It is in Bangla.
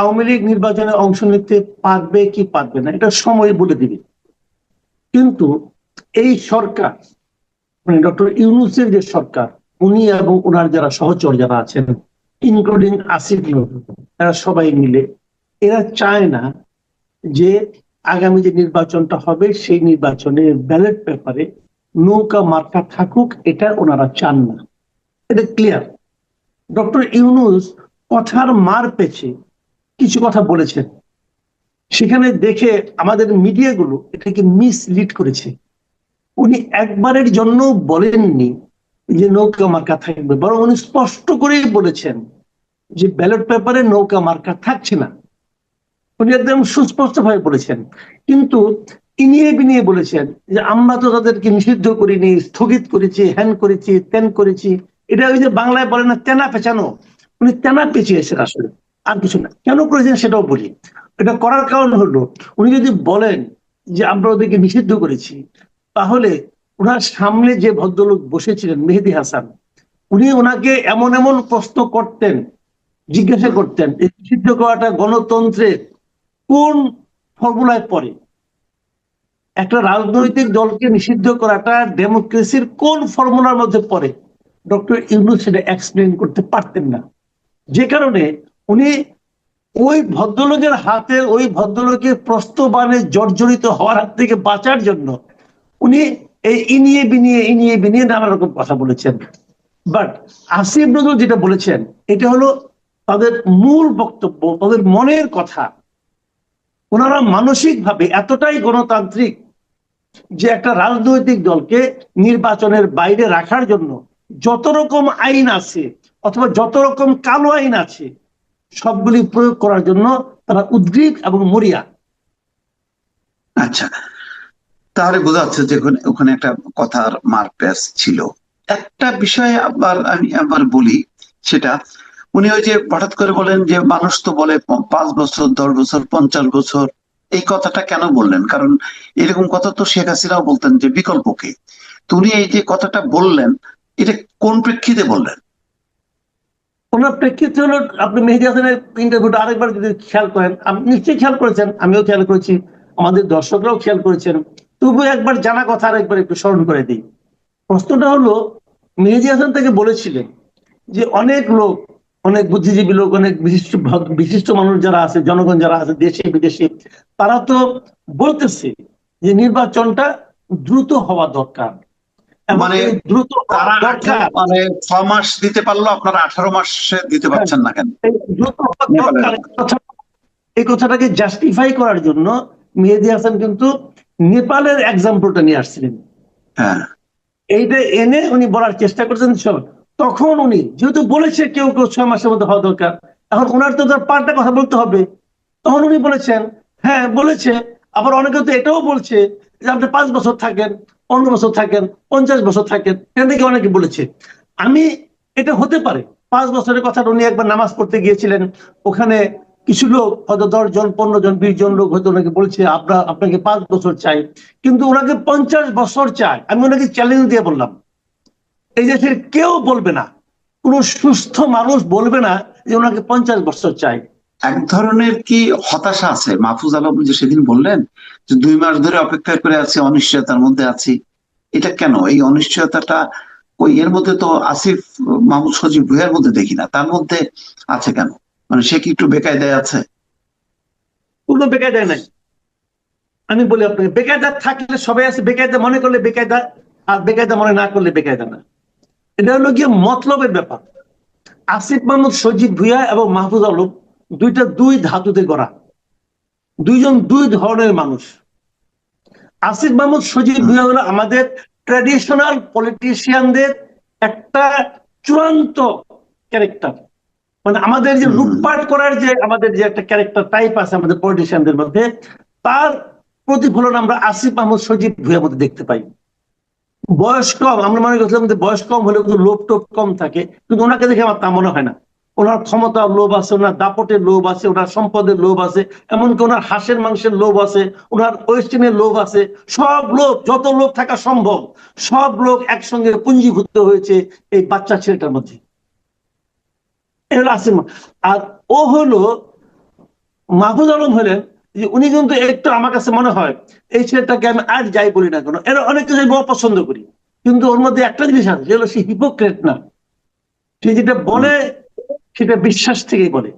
আওয়ামী লীগ নির্বাচনে অংশ নিতে পারবে কি পারবে না, এটা সময় বলে দিবে। কিন্তু এই সরকার মানে ডক্টর ইউনুসের যে সরকার, উনি এবং ওনার যারা সহচর যারা আছেন ইনক্লুডিং আসিফ এরা সবাই মিলে, এরা চায় না যে আগামী যে নির্বাচনটা হবে, সেই নির্বাচনে ব্যালট পেপারে নৌকা মার্কা থাকুক, এটা ওনারা চান না। এটা ক্লিয়ার ডক্টর ইউনুস কথার মার পেছে কিছু কথা বলেছেন সেখানে দেখে আমাদের মিডিয়াগুলো এটাকে মিসলিড করেছে। উনি একবারের জন্য বলেননি যে নৌকা মার্কা থাকবে, বরং উনি স্পষ্ট করেই বলেছেন যে ব্যালট পেপারে নৌকা মার্কা থাকছে না। উনি একদম সুস্পষ্ট ভাবে বলেছেন। কিন্তু ইনিয়ে বিনিয়ে বলেছেন যে আমরা তো তাদেরকে নিষিদ্ধ করিনি, স্থগিত করেছি, হ্যান করেছি তেন করেছি। এটা ওই যে বাংলায় বলে না, তেনা পেঁচানো। উনি তেনা পেঁচিয়েছেন আসলে। আর কিছু না। কেন করেছেন সেটাও বলি। এটা করার কারণ হলো, উনি যদি বলেন যে আমরা ওদেরকে নিষিদ্ধ করেছি, তাহলে ওনার সামনে যে ভদ্রলোক বসেছিলেন, মেহেদি হাসান, উনি ওনাকে এমন এমন প্রশ্ন করতেন, জিজ্ঞাসা করতেন নিষিদ্ধ করাটা গণতন্ত্রের কোন ফর্মুলায় পড়ে? একটা রাজনৈতিক দলকে নিষিদ্ধ করাটা ডেমোক্রেসির কোন ফর্মুলার মধ্যে পড়ে? ডক্টর ইউনুস সেটা এক্সপ্লেন করতে পারতেন না। যে কারণে উনি ওই ভদ্রলোকের হাতে, ওই ভদ্রলোকের প্রস্তবানে জর্জরিত হওয়ার হাত থেকে বাঁচার জন্য উনি এই ইনিয়ে বিনিয়ে ইনিয়ে বিনিয়ে নানা রকম কথা বলেছেন। বাট আসিফ নজরুল যেটা বলেছেন, এটা হলো তাদের মূল বক্তব্য, তাদের মনের কথা। ওনারা মানসিকভাবে এতটাই গণতান্ত্রিক যে একটা রাজনৈতিক দলকে নির্বাচনের বাইরে রাখার জন্য যত রকম আইন আছে অথবা যত রকম কালো আইন আছে সবগুলি প্রয়োগ করার জন্য তারা উদ্গ্রীব এবং মরিয়া। আচ্ছা তাহলে বোঝা যাচ্ছে যে ওখানে একটা কথার মারপ্যাচ ছিল। একটা বিষয়ে আবার আমি আবার বলি, সেটা উনি ওই যে হঠাৎ করে বলেন যে মানুষ তো বলে পাঁচ বছর, দশ বছর, পঞ্চাশ বছর, এই কথাটা কেন বললেন? কারণ এরকম কথা তো শেখ হাসিনাও বলতেন যে বিকল্পকে তো উনি এই যে কথাটা বললেন, এটা কোন প্রেক্ষিতে বললেন? ওনার প্রেক্ষিতে হলো আপনি মেহেদি হাসানের ইন্টারভিউটা আরেকবার যদি খেয়াল করেন আপনি নিশ্চয়ই খেয়াল করেছেন, আমিও খেয়াল করেছি, আমাদের দর্শকরাও খেয়াল করেছেন। তবু একবার জানা কথা আরেকবার একটু স্মরণ করে দিই। প্রশ্নটা হলো, মেহেদি হাসান থেকে বলেছিলেন যে অনেক লোক, অনেক বুদ্ধিজীবী লোক, অনেক বিশিষ্ট বিশিষ্ট মানুষ যারা আছে, জনগণ যারা আছে, দেশে, বিদেশে, তারা তো বলতেছে যে নির্বাচনটা দ্রুত হওয়া দরকার। মানে দ্রুত তারা মানে ছ মাস দিতে পারল আপনারা আঠারো মাসে দিতে পারছেন না কেন? এই দ্রুত নেপালের এই কথাটাকে জাস্টিফাই করার জন্য মেহেদি হাসান কিন্তু নেপালের এক্সাম্পলটা নিয়ে আসছিলেন। হ্যাঁ। এইটা এনে উনি বলার চেষ্টা করছেন সব তখন উনি যেহেতু বলেছে কেউ কেউ ছয় মাসের মধ্যে হওয়া দরকার এখন ওনার তো তার পাল্টা কথা বলতে হবে। তখন উনি বলেছেন হ্যাঁ বলেছে আবার অনেকে তো এটাও বলছে যে আপনি পাঁচ বছর থাকেন পনেরো বছর থাকেন, পঞ্চাশ বছর থাকেন এখান থেকে অনেকে বলেছে। আমি, এটা হতে পারে, পাঁচ বছরের কথা উনি একবার নামাজ পড়তে গিয়েছিলেন, ওখানে কিছু লোক, হয়তো দশ জন, পনেরো জন, বিশ জন লোক হয়তো ওনাকে বলছে, আপনার, আপনাকে পাঁচ বছর চাই। কিন্তু ওনাকে পঞ্চাশ বছর চাই। আমি ওনাকে চ্যালেঞ্জ দিয়ে বললাম, এই দেশের কেউ বলবে না, কোন সুস্থ মানুষ বলবে না যে ওনাকে পঞ্চাশ বছর চাই। এক ধরনের কি হতাশা আছে? মাহফুজ আলম যে সেদিন বললেন যে দুই মাস ধরে অপেক্ষা করে আছি, অনিশ্চয়তার মধ্যে আছি। এটা কেন? এই অনিশ্চয়তাটা ওই এর মধ্যে তো আসিফ মাহমুদ সজীব ভুইয়ার মধ্যে দেখি না। তার মধ্যে আছে কেন? মানে সে কি একটু বেকায়দায় আছে? কোনো বেকায়দা নাই। আমি বলি আপনাকে, বেকায়দা থাকলে সবাই আছে, বেকায়দা মনে করলে বেকায়দা, আর বেকায়দা মনে না করলে বেকায়দা না। এটা হলো গিয়ে মতলবের ব্যাপার। আসিফ মাহমুদ সজিব ভুইয়া এবং মাহফুজ আলম দুইটা দুই ধাতুতে গড়া। দুইজন দুই ধরনের মানুষ। আসিফ মাহমুদ সজিব ভুইয়া হলো আমাদের ট্র্যাডিশনাল পলিটিশিয়ানদের একটা চূড়ান্ত ক্যারেক্টার মানে আমাদের যে। লুটপাট করার যে আমাদের যে একটা ক্যারেক্টার টাইপ আছে আমাদের পলিটিশিয়ানদের মধ্যে তার প্রতিফলন আমরা আসিফ মাহমুদ সজিব ভুইয়ার মধ্যে দেখতে পাই। বয়স কম আমরা মনে করছিলাম যে বয়স কম কিন্তু লোভ টোপ কম থাকে কিন্তু ওনাকে দেখে আমার তা মনে হয় না। ওনার ক্ষমতার লোভ আছে, ওনার দাপটের লোভ আছে, ওনার সম্পদের লোভ আছে, এমনকি ওনার হাঁসের, মাংসের লোভ আছে, ওনার ওয়েস্টিনের লোভ আছে। সব লোভ, যত লোভ থাকা সম্ভব, সব লোক একসঙ্গে পুঞ্জীভূত হয়েছে এই বাচ্চা ছেলেটার মধ্যে। আর ও হলো মাহফুজ আলম হলেন যে উনি কিন্তু একটু আমার কাছে মনে হয়, এই ছেলেটাকে আমি আর যাই বলি না কেন, এর অনেক কিছু আমি অপছন্দ করি। কিন্তু ওর মধ্যে একটা জিনিস আছে যেগুলো সে হিপোক্রেট না। সে যেটা বলে সেটা বিশ্বাস থেকেই বলে।